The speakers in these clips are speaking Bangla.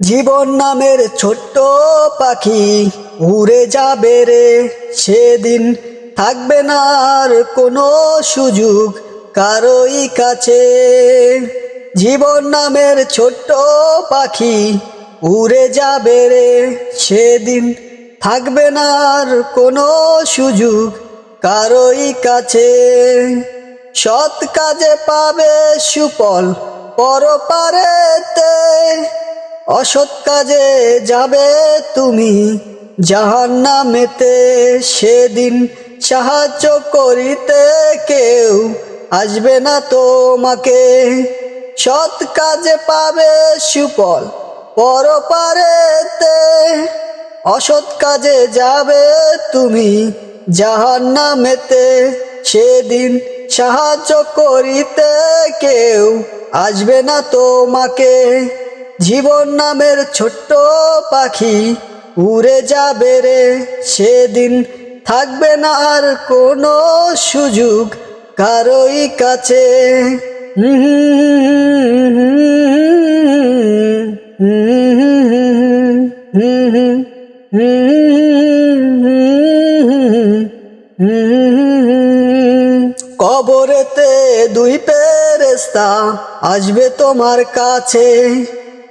জীবন নামের ছোট্ট পাখি উড়ে যাবে রে। সেদিন থাকবে না আর কোনো সুযোগ কারোই কাছে। জীবন নামের ছোট্ট পাখি উড়ে যাবে রে। সেদিন থাকবে না আর কোনো সুযোগ কারোই কাছে। সৎ কাজে পাবে সুফল পরপারেতে। অসৎ কাজে যাবে তুমি জাহান নামেতে সেদিন সাহায্য করিতে কেউ আসবে না তোমাকে। সৎ কাজে পাবে সুফল পরপারেতে। অসৎ কাজে যাবে তুমি জাহান নামেতে সেদিন সাহায্য করিতে কেউ আসবে না তোমাকে। জীবন নামের ছোট্ট পাখি উড়ে যাবে রে। সেদিন থাকবে না আর কোনো সুযোগ কারোই কাছে। কবরেতে দুই পেরেস্তা আসবে তোমার কাছে।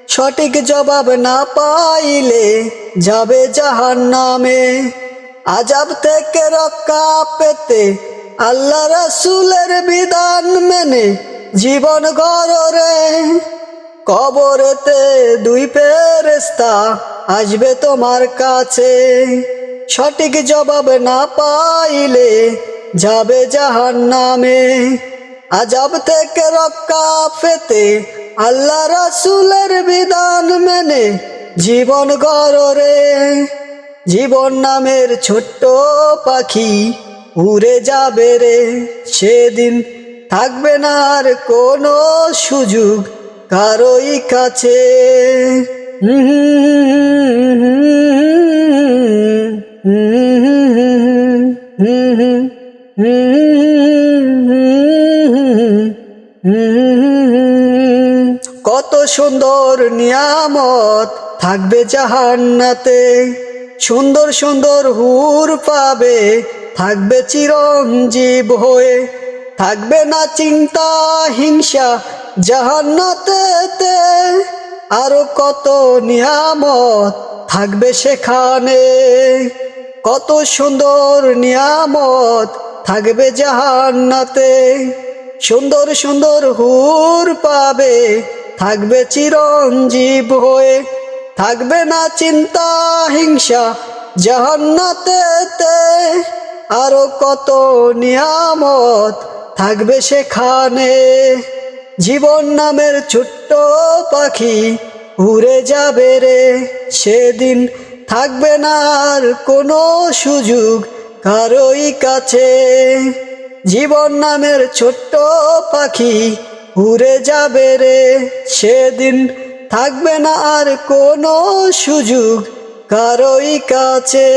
সঠিক জবাব না পাইলে যাবে জাহান নামে আজাব থেকে রক্ষা পেতে আল্লাহ রাসুলের বিধান মেনে জীবন গড়রে কবরেতে দুই পেরেস্তা আসবে তোমার কাছে। সঠিক জবাব না পাইলে যাবে জাহান নামে আজাব থেকে রক্ষা পেতে আল্লাহ রাসুলের বিধান মেনে জীবন গড়রে জীবন নামের ছোট্ট পাখি উড়ে যাবে রে সেদিন থাকবে না আর কোনো সুযোগ কারোই কাছে কত সুন্দর নিয়ামত থাকবে জাহান্নাতে। সুন্দর সুন্দর হুর পাবে, থাকবে চিরঞ্জীব হয়ে। থাকবে না চিন্তা, হিংসা জাহান্নাতে আরও কত নিয়ামত থাকবে সেখানে। কত সুন্দর নিয়ামত থাকবে জাহান্নাতে, সুন্দর সুন্দর হুর পাবে, থাকবে চিরঞ্জীব হয়ে, থাকবে না চিন্তা হিংসা জাহান্নাতে আরও কত নিয়ামত থাকবে সেখানে, জীবন নামের ছোট্ট পাখি উড়ে যাবে রে, সেদিন থাকবে না আর কোনো সুযোগ কারোই কাছে জীবন নামের ছোট্ট পাখি উড়ে যাবে রে। সেদিন থাকবে না আর কোনো সুযোগ কারোই কাছে।